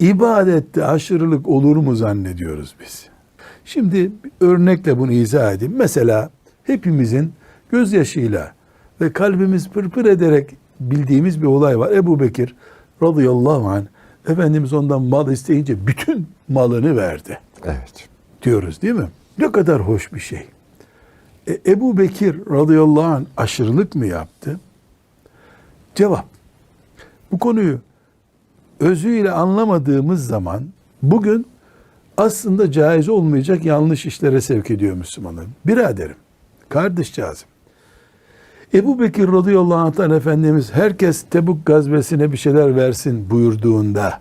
ibadette aşırılık olur mu zannediyoruz biz? Şimdi örnekle bunu izah edeyim. Mesela hepimizin gözyaşıyla ve kalbimiz pırpır ederek bildiğimiz bir olay var. Ebu Bekir radıyallahu anh Efendimiz ondan mal isteyince bütün malını verdi Evet. diyoruz değil mi? Ne kadar hoş bir şey. E, Ebu Bekir radıyallahu anh aşırılık mı yaptı? Cevap. Bu konuyu özüyle anlamadığımız zaman bugün aslında caiz olmayacak yanlış işlere sevk ediyor Müslümanlar. Biraderim, kardeşcağızım. Ebu Bekir radıyallahu anh'tan Efendimiz herkes Tebuk gazvesine bir şeyler versin buyurduğunda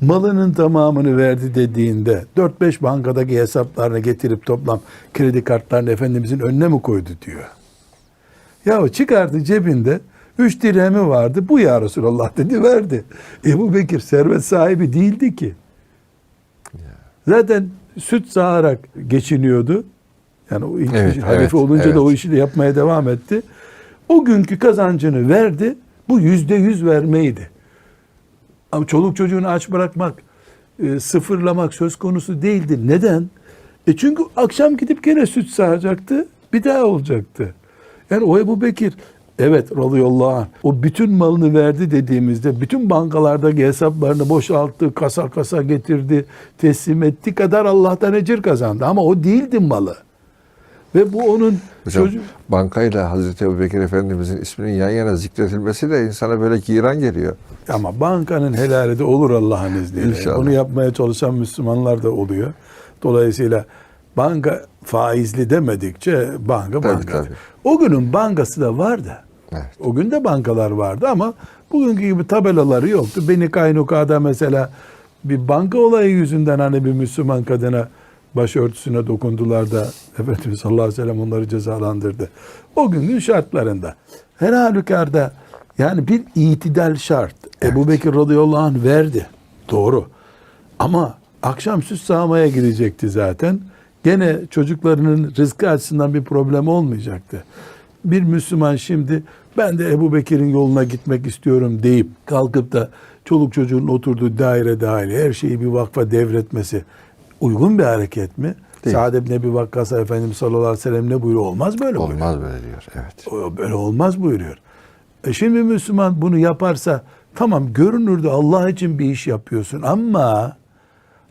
malının tamamını verdi dediğinde 4-5 bankadaki hesaplarını getirip toplam kredi kartlarını Efendimizin önüne mi koydu diyor. Ya çıkardı cebinde 3 dirhemi vardı. Bu ya Resulallah dedi verdi. Ebu Bekir servet sahibi değildi ki. Zaten süt sağarak geçiniyordu. Yani o ilk Evet, halife evet, olunca evet. da o işi de yapmaya devam etti. O günkü kazancını verdi. Bu yüzde yüz vermeydi. Ama çoluk çocuğunu aç bırakmak, e, sıfırlamak söz konusu değildi. Neden? E çünkü akşam gidip gene süt sağacaktı. Bir daha olacaktı. Yani o Ebu Bekir evet radıyallahu anh o bütün malını verdi dediğimizde bütün bankalardaki hesaplarını boşalttı, kasa kasa getirdi, teslim etti kadar Allah'tan ecir kazandı. Ama o değildi malı. Ve bu onun Hocam çocuk bankayla Hazreti Ebubekir Efendimizin isminin yan yana zikredilmesi de insana böyle giran geliyor. Ama bankanın helali de olur Allah'ın izniyle. İnşallah. Bunu yapmaya çalışan Müslümanlar da oluyor. Dolayısıyla banka faizli demedikçe banka banka. O günün bankası da vardı. Evet. O gün de bankalar vardı ama bugünkü gibi tabelaları yoktu. Beni Kaynuka'da mesela bir banka olayı yüzünden hani bir Müslüman kadına başörtüsüne dokundular da Efendimiz sallallahu aleyhi ve sellem onları cezalandırdı. O günkün şartlarında. Her halükarda yani bir itidal şart. Ebu Bekir radıyallahu anh verdi. Doğru. Ama akşam süs sağmaya gidecekti zaten. Gene çocuklarının rızkı açısından bir problem olmayacaktı. Bir Müslüman şimdi ben de Ebu Bekir'in yoluna gitmek istiyorum deyip kalkıp da çoluk çocuğun oturduğu daire dahil her şeyi bir vakfa devretmesi uygun bir hareket mi? Değil. Sa'd ibn Ebi Vakkas'a Efendimiz sallallahu aleyhi ve sellem ne buyuruyor? Olmaz böyle buyuruyor. Olmaz böyle diyor. Evet. Böyle olmaz buyuruyor. E şimdi Müslüman bunu yaparsa tamam görünürde Allah için bir iş yapıyorsun ama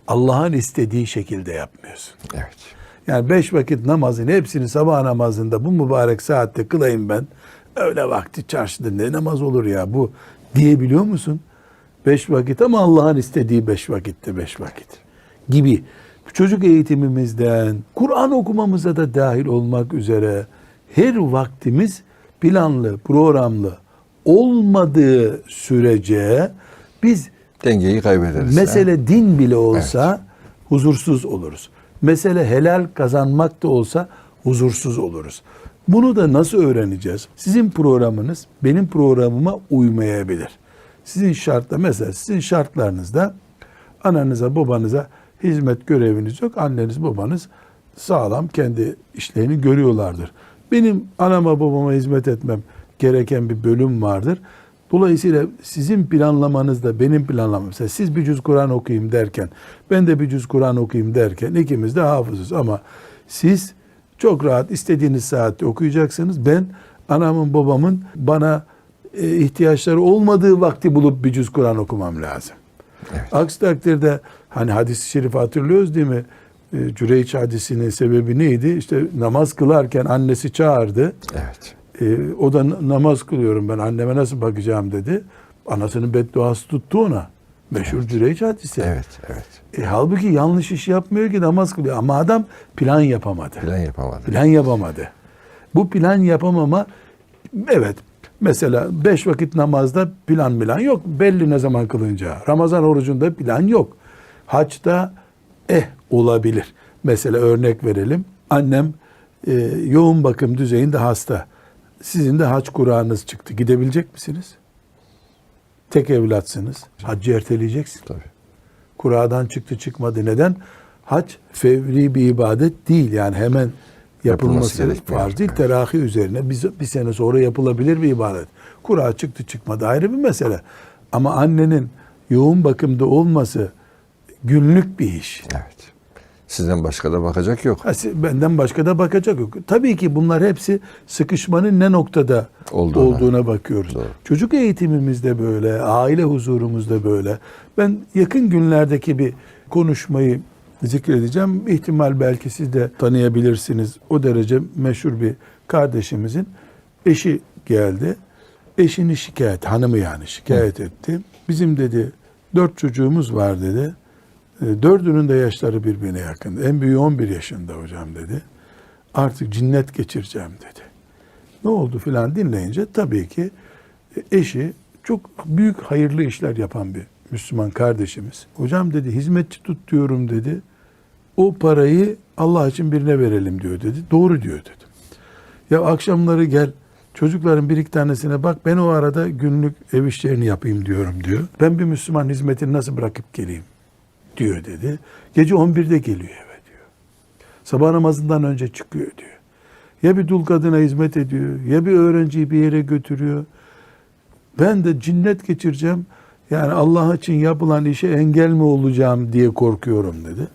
Allah'ın istediği şekilde yapmıyorsun. Evet. Yani beş vakit namazın hepsini sabah namazında bu mübarek saatte kılayım ben. Öyle vakti çarşıda ne namaz olur ya bu diyebiliyor musun? Beş vakit ama Allah'ın istediği beş vakitte beş vakit gibi. Çocuk eğitimimizden, Kur'an okumamıza da dahil olmak üzere her vaktimiz planlı, programlı olmadığı sürece biz Dengeyi kaybederiz. Mesele din bile olsa huzursuz oluruz. Mesele helal kazanmak da olsa huzursuz oluruz. Bunu da nasıl öğreneceğiz? Sizin programınız benim programıma uymayabilir. Sizin şartla mesela sizin şartlarınızda ananıza babanıza hizmet göreviniz yok. Anneniz babanız sağlam kendi işlerini görüyorlardır. Benim anama babama hizmet etmem gereken bir bölüm vardır. Dolayısıyla sizin planlamanızda benim planlamam. Mesela siz bir cüz Kur'an okuyayım derken, ben de bir cüz Kur'an okuyayım derken ikimiz de hafızız. Ama siz çok rahat istediğiniz saatte okuyacaksınız. Ben anamın babamın bana e, ihtiyaçları olmadığı vakti bulup bir cüz Kur'an okumam lazım. Evet. Aksi takdirde hani hadis-i şerifi hatırlıyoruz değil mi? E, Cüreyç hadisinin sebebi neydi? İşte namaz kılarken annesi çağırdı. Evet. E, o da "Na- namaz kılıyorum ben anneme nasıl bakacağım dedi. Anasının bedduası tuttu ona. Meşhur Cüreyç hadisi. Evet. Evet. E, halbuki yanlış iş yapmıyor ki namaz kılıyor. Ama adam plan yapamadı. Plan yapamadı. Plan yapamadı. Bu plan yapamama evet mesela beş vakit namazda plan plan yok. Belli ne zaman kılınacağı. Ramazan orucunda plan yok. Haçta eh olabilir. Mesela örnek verelim. Annem e, yoğun bakım düzeyinde hasta. Sizin de hac Kur'an'ınız çıktı. Gidebilecek misiniz? Tek evlatsınız. Haccı erteleyeceksin. Tabii. Kura'dan çıktı çıkmadı. Neden? Hac fevri bir ibadet değil. Yani hemen Yapılması yapılması farz değil. Terahi üzerine bir, bir sene sonra yapılabilir bir ibadet. Kura çıktı çıkmadı ayrı bir mesele. Ama annenin yoğun bakımda olması günlük bir iş. Evet. Sizden başka da bakacak yok. Benden başka da bakacak yok. Tabii ki bunlar hepsi sıkışmanın ne noktada Olduğuna. olduğuna, bakıyoruz. Doğru. Çocuk eğitimimiz de böyle, aile huzurumuz da böyle. Ben yakın günlerdeki bir konuşmayı zikredeceğim. İhtimal belki siz de tanıyabilirsiniz. O derece meşhur bir kardeşimizin eşi geldi. Eşini şikayet, hanımı yani şikayet etti. Bizim dedi dört çocuğumuz var dedi. E, Dördünün de yaşları birbirine yakın. En büyüğü 11 yaşında hocam dedi. Artık cinnet geçireceğim dedi. Ne oldu filan dinleyince tabii ki eşi çok büyük hayırlı işler yapan bir Müslüman kardeşimiz. Hocam dedi hizmetçi tut diyorum dedi. O parayı Allah için birine verelim diyor dedi. Doğru diyor dedim. Ya akşamları gel çocukların bir iki tanesine bak ben o arada günlük ev işlerini yapayım diyorum diyor. Ben bir Müslüman hizmetini nasıl bırakıp geleyim diyor dedi. Gece 11'de geliyor eve diyor. Sabah namazından önce çıkıyor diyor. Ya bir dul kadına hizmet ediyor, ya bir öğrenciyi bir yere götürüyor. Ben de cinnet geçireceğim. Yani Allah için yapılan işe engel mi olacağım diye korkuyorum dedi.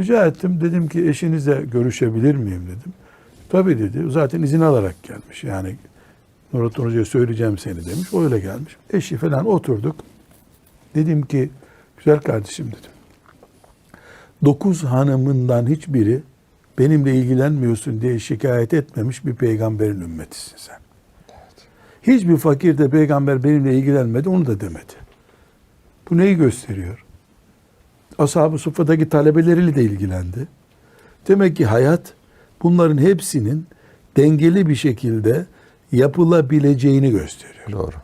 Rica ettim. Dedim ki eşinize görüşebilir miyim dedim. Tabii dedi. Zaten izin alarak gelmiş. Yani Nurattin Hoca'ya söyleyeceğim seni demiş. O öyle gelmiş. Eşi falan oturduk. Dedim ki güzel kardeşim dedim. Dokuz hanımından hiçbiri benimle ilgilenmiyorsun diye şikayet etmemiş bir peygamberin ümmetisin sen. Hiçbir fakir de peygamber benimle ilgilenmedi onu da demedi. Bu neyi gösteriyor? Ashab-ı Suffa'daki talebeleriyle de ilgilendi. Demek ki hayat bunların hepsinin dengeli bir şekilde yapılabileceğini gösteriyor. Doğru.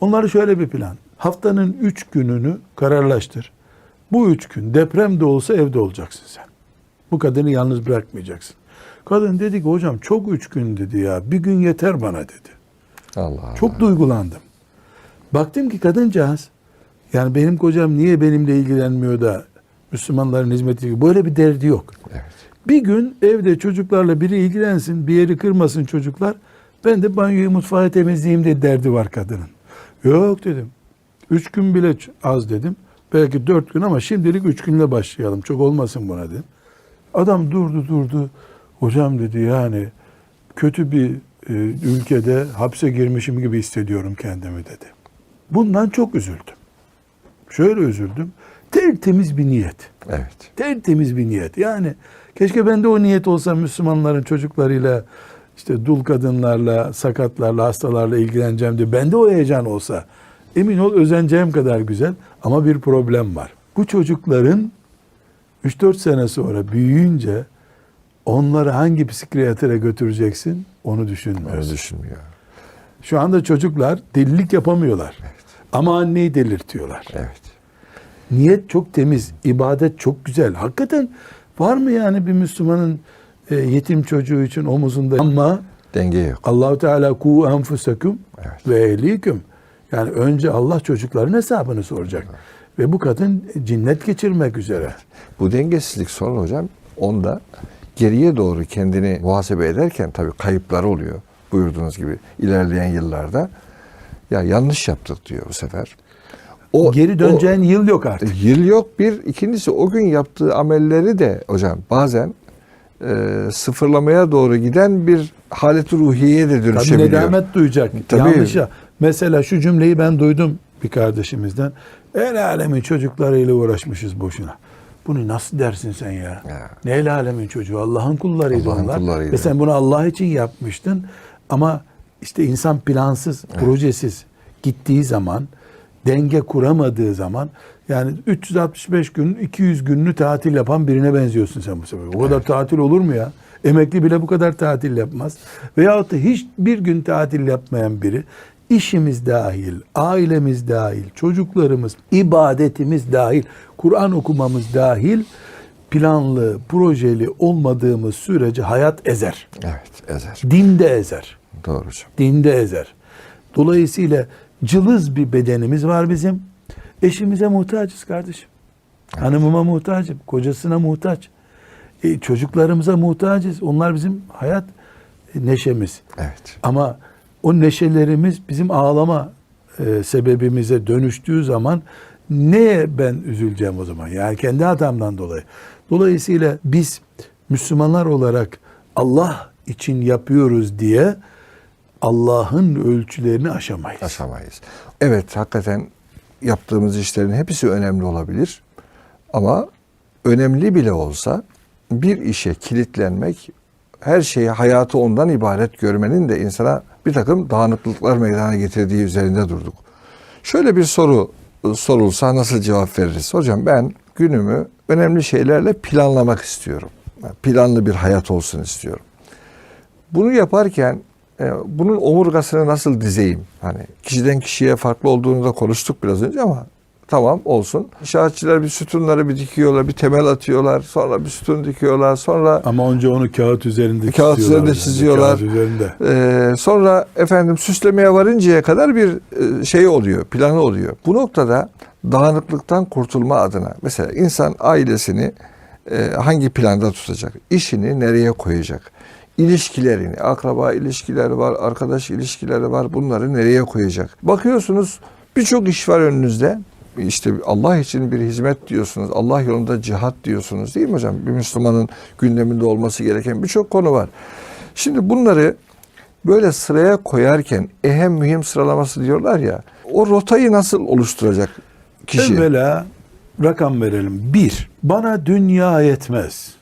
Onları şöyle bir plan. Haftanın üç gününü kararlaştır. Bu üç gün deprem de olsa evde olacaksın sen. Bu kadını yalnız bırakmayacaksın. Kadın dedi ki hocam çok üç gün dedi ya. Bir gün yeter bana dedi. Allah Allah. Çok duygulandım. Baktım ki kadıncağız yani benim kocam niye benimle ilgilenmiyor da Müslümanların hizmeti böyle bir derdi yok. Evet. Bir gün evde çocuklarla biri ilgilensin, bir yeri kırmasın çocuklar. Ben de banyoyu mutfağı temizleyeyim diye derdi var kadının. Yok dedim. Üç gün bile az dedim. Belki dört gün ama şimdilik üç günle başlayalım. Çok olmasın buna dedim. Adam durdu durdu. Hocam dedi yani kötü bir e, ülkede hapse girmişim gibi hissediyorum kendimi dedi. Bundan çok üzüldüm. Şöyle üzüldüm. Tertemiz bir niyet. Evet. Tertemiz bir niyet. Yani keşke bende o niyet olsa Müslümanların çocuklarıyla işte dul kadınlarla, sakatlarla, hastalarla ilgileneceğim diye bende o heyecan olsa emin ol özeneceğim kadar güzel ama bir problem var. Bu çocukların 3-4 sene sonra büyüyünce onları hangi psikiyatre götüreceksin onu düşünmüyorsun. düşünmüyor. Şu anda çocuklar delilik yapamıyorlar. Ama anneyi delirtiyorlar. Evet. Niyet çok temiz, ibadet çok güzel. Hakikaten var mı yani bir Müslümanın e, yetim çocuğu için omuzunda ama Denge yok. Allahu Teala ku enfusakum Evet. ve ehlikum. Yani önce Allah çocukların hesabını soracak. Ve bu kadın cinnet geçirmek üzere. Bu dengesizlik sonra hocam onda geriye doğru kendini muhasebe ederken tabii kayıpları oluyor. Buyurduğunuz gibi ilerleyen yıllarda ya yanlış yaptık diyor bu sefer. O Geri döneceğin yıl yok o- artık. yıl yok bir. ikincisi o gün yaptığı amelleri de hocam bazen e, sıfırlamaya doğru giden bir halet ruhiyeye de Tabii dönüşebiliyor. nedamet duyacak. Tabii. Yanlışa. Mesela şu cümleyi ben duydum bir kardeşimizden. El alemin çocuklarıyla uğraşmışız boşuna. Bunu nasıl dersin sen ya? Ya. Ne el alemin çocuğu? Allah'ın kullarıydı Allah'ın onlar. kullarıydı. Ve sen bunu Allah için yapmıştın. Ama işte insan plansız, projesiz gittiği zaman, denge kuramadığı zaman yani 365 gün 200 gününü tatil yapan birine benziyorsun sen bu sefer. O kadar tatil olur mu ya? Emekli bile bu kadar tatil yapmaz. Veyahut da hiçbir gün tatil yapmayan biri işimiz dahil, ailemiz dahil, çocuklarımız, ibadetimiz dahil, Kur'an okumamız dahil planlı, projeli olmadığımız sürece hayat ezer. Evet ezer. Dinde ezer. Doğru hocam. Dinde ezer. Dolayısıyla cılız bir bedenimiz var bizim. Eşimize muhtacız kardeşim. Hanımıma muhtacım. Kocasına muhtaç. E, çocuklarımıza muhtacız. Onlar bizim hayat neşemiz. Evet. Ama o neşelerimiz bizim ağlama e, sebebimize dönüştüğü zaman Neye ben üzüleceğim o zaman? Yani kendi hatamdan dolayı. Dolayısıyla biz Müslümanlar olarak Allah için yapıyoruz diye Allah'ın ölçülerini aşamayız. aşamayız. Evet hakikaten yaptığımız işlerin hepsi önemli olabilir. Ama önemli bile olsa bir işe kilitlenmek, her şeyi hayatı ondan ibaret görmenin de insana bir takım dağınıklıklar meydana getirdiği üzerinde durduk. Şöyle bir soru e, sorulsa nasıl cevap veririz? Hocam ben günümü önemli şeylerle planlamak istiyorum. Planlı bir hayat olsun istiyorum. Bunu yaparken e, bunun omurgasını nasıl dizeyim? Hani kişiden kişiye farklı olduğunu da konuştuk biraz önce ama tamam olsun. İnşaatçılar bir sütunları bir dikiyorlar, bir temel atıyorlar, sonra bir sütun dikiyorlar, sonra Ama önce onu kağıt üzerinde Kağıt üzerinde çiziyorlar. Kağıt üzerinde. e, sonra efendim süslemeye varıncaya kadar bir e, şey oluyor, planı oluyor. Bu noktada dağınıklıktan kurtulma adına mesela insan ailesini e, hangi planda tutacak? İşini nereye koyacak? İlişkilerini, akraba ilişkileri var, arkadaş ilişkileri var. Bunları nereye koyacak? Bakıyorsunuz birçok iş var önünüzde. İşte Allah için bir hizmet diyorsunuz. Allah yolunda cihat diyorsunuz değil mi hocam? Bir Müslümanın gündeminde olması gereken birçok konu var. Şimdi bunları böyle sıraya koyarken ehem mühim sıralaması diyorlar ya. O rotayı nasıl oluşturacak kişi? Evvela rakam verelim. Bir, bana dünya yetmez.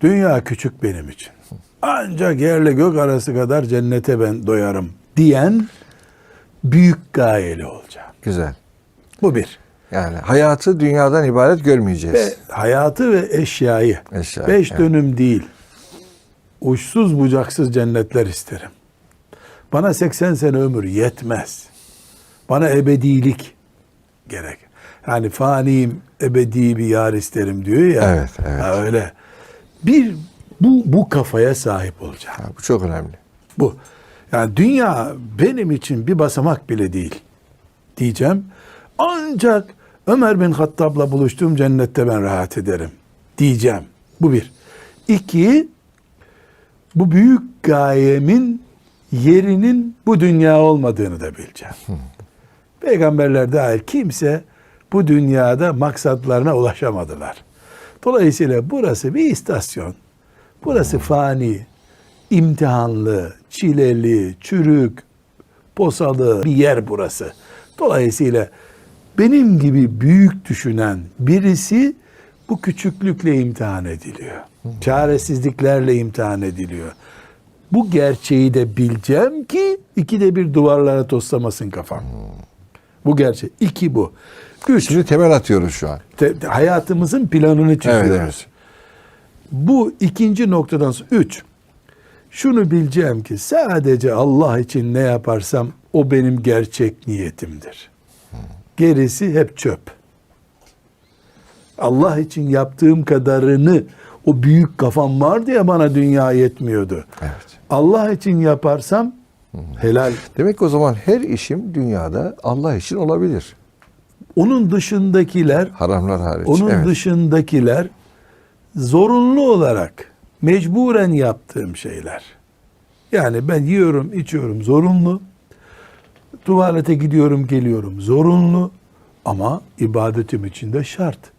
Dünya küçük benim için. Ancak yerle gök arası kadar cennete ben doyarım diyen büyük gayeli olacağım. Güzel. Bu bir. Yani hayatı dünyadan ibaret görmeyeceğiz. Ve hayatı ve eşyayı. Eşya, Beş evet. dönüm değil. Uçsuz bucaksız cennetler isterim. Bana 80 sene ömür yetmez. Bana ebedilik gerek. Yani faniyim ebedi bir yar isterim diyor ya. Evet, evet. Ha, öyle. Bir bu bu kafaya sahip olacağım. Ha, bu çok önemli. Bu. Yani dünya benim için bir basamak bile değil diyeceğim. Ancak Ömer bin Hattab'la buluştuğum cennette ben rahat ederim diyeceğim. Bu bir. İki, bu büyük gayemin yerinin bu dünya olmadığını da bileceğim. Peygamberler dahil kimse bu dünyada maksatlarına ulaşamadılar. Dolayısıyla burası bir istasyon. Burası fani, imtihanlı, çileli, çürük, posalı bir yer burası. Dolayısıyla benim gibi büyük düşünen birisi bu küçüklükle imtihan ediliyor. Çaresizliklerle imtihan ediliyor. Bu gerçeği de bileceğim ki ikide bir duvarlara toslamasın kafam. Bu gerçek. İki bu. Üç, Şimdi temel atıyoruz şu an. te- hayatımızın planını çiziyoruz. Evet, evet. Bu ikinci noktadan sonra üç. Şunu bileceğim ki sadece Allah için ne yaparsam o benim gerçek niyetimdir. Gerisi hep çöp. Allah için yaptığım kadarını o büyük kafam vardı ya bana dünya yetmiyordu. Evet. Allah için yaparsam helal. Demek ki o zaman her işim dünyada Allah için olabilir. Onun dışındakiler Haramlar hariç. Onun evet. dışındakiler zorunlu olarak mecburen yaptığım şeyler. Yani ben yiyorum, içiyorum zorunlu. Tuvalete gidiyorum, geliyorum zorunlu. Ama ibadetim için de şart.